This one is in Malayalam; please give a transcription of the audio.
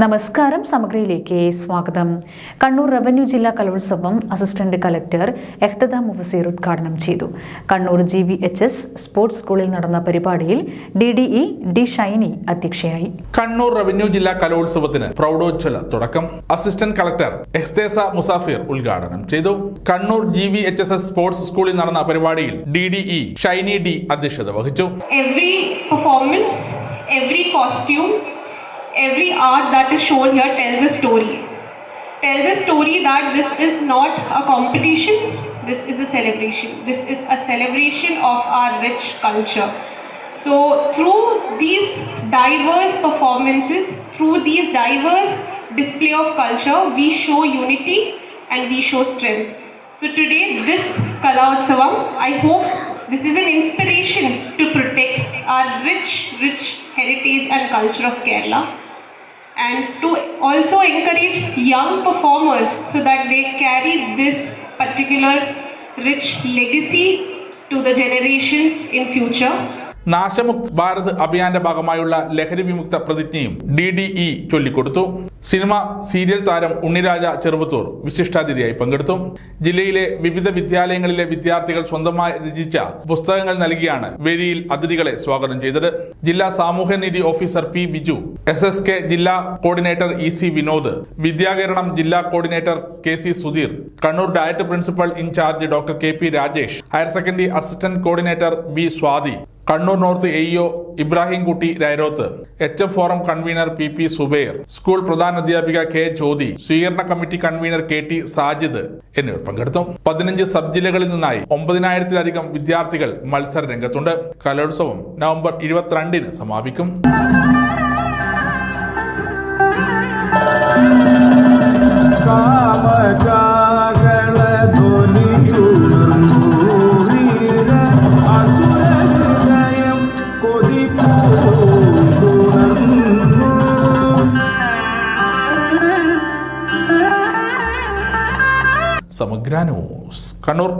നമസ്കാരം സമഗ്രയിലേക്ക് സ്വാഗതം. കണ്ണൂർ റവന്യൂ ജില്ലാ കലോത്സവം അസിസ്റ്റന്റ് കളക്ടർ എഹ്തദ മുഫസീർ ഉദ്ഘാടനം ചെയ്തു. Kannur G V H S sports സ്കൂളിൽ നടന്ന പരിപാടിയിൽ D D E D Shiny അധ്യക്ഷയായി. കണ്ണൂർ റവന്യൂ ജില്ലാ കലോത്സവത്തിന് പ്രൗഢോജ്വല തുടക്കം അസിസ്റ്റന്റ് കളക്ടർ എഹ്തേസ മുസാഫിർ ഉദ്ഘാടനം ചെയ്തു. Kannur G V H S S sports സ്കൂളിൽ നടന്ന പരിപാടിയിൽ D D E Shiny D അധ്യക്ഷത വഹിച്ചു. Every performance every costume, every art that is shown here tells a story. Tells a story that this is not a competition, this is a celebration. This is a celebration of our rich culture. So, through these diverse performances, through these diverse display of culture, we show unity and we show strength. So today, this Kalautsavam, I hope this is an inspiration rich, rich heritage and culture of Kerala and to also encourage young performers so that they carry this particular rich legacy to the generations in future. Nashamukt Bharat അഭിയാന്റെ ഭാഗമായുള്ള ലഹരി വിമുക്ത പ്രതിജ്ഞയും ഡി ഡി ഇ ചൊല്ലിക്കൊടുത്തു. സിനിമ സീരിയൽ താരം ഉണ്ണിരാജ ചെറുപത്തൂർ വിശിഷ്ടാതിഥിയായി പങ്കെടുത്തു. ജില്ലയിലെ വിവിധ വിദ്യാലയങ്ങളിലെ വിദ്യാർത്ഥികൾ സ്വന്തമായി രചിച്ച പുസ്തകങ്ങൾ നൽകിയാണ് വേദിയിൽ അതിഥികളെ സ്വാഗതം ചെയ്തത്. ജില്ലാ സാമൂഹ്യനീതി officer P Biju S S K ജില്ലാ കോർഡിനേറ്റർ ഇ സി വിനോദ് വിദ്യാകരണം ജില്ലാ coordinator K C Sudheer Kannur DIET principal in charge doctor K P Rajesh higher secondary assistant coordinator B Swathi Kannur north AEO Ibrahim Kutty Rairoth. H F forum convener P P Subair. School പ്രധാന അധ്യാപിക കെ ജ്യോതി. സ്വീകരണ committee convener K T Sajid എന്നിവർ പങ്കെടുത്തു. പതിനഞ്ച് സബ് ജില്ലകളിൽ നിന്നായി ഒമ്പതിനായിരത്തിലധികം വിദ്യാർത്ഥികൾ മത്സര രംഗത്തുണ്ട്. കലോത്സവം നവംബർ ഇരുപത്തിരണ്ടിന് സമാപിക്കും. സമഗ്ര ന്യൂസ് കണ്ണൂർ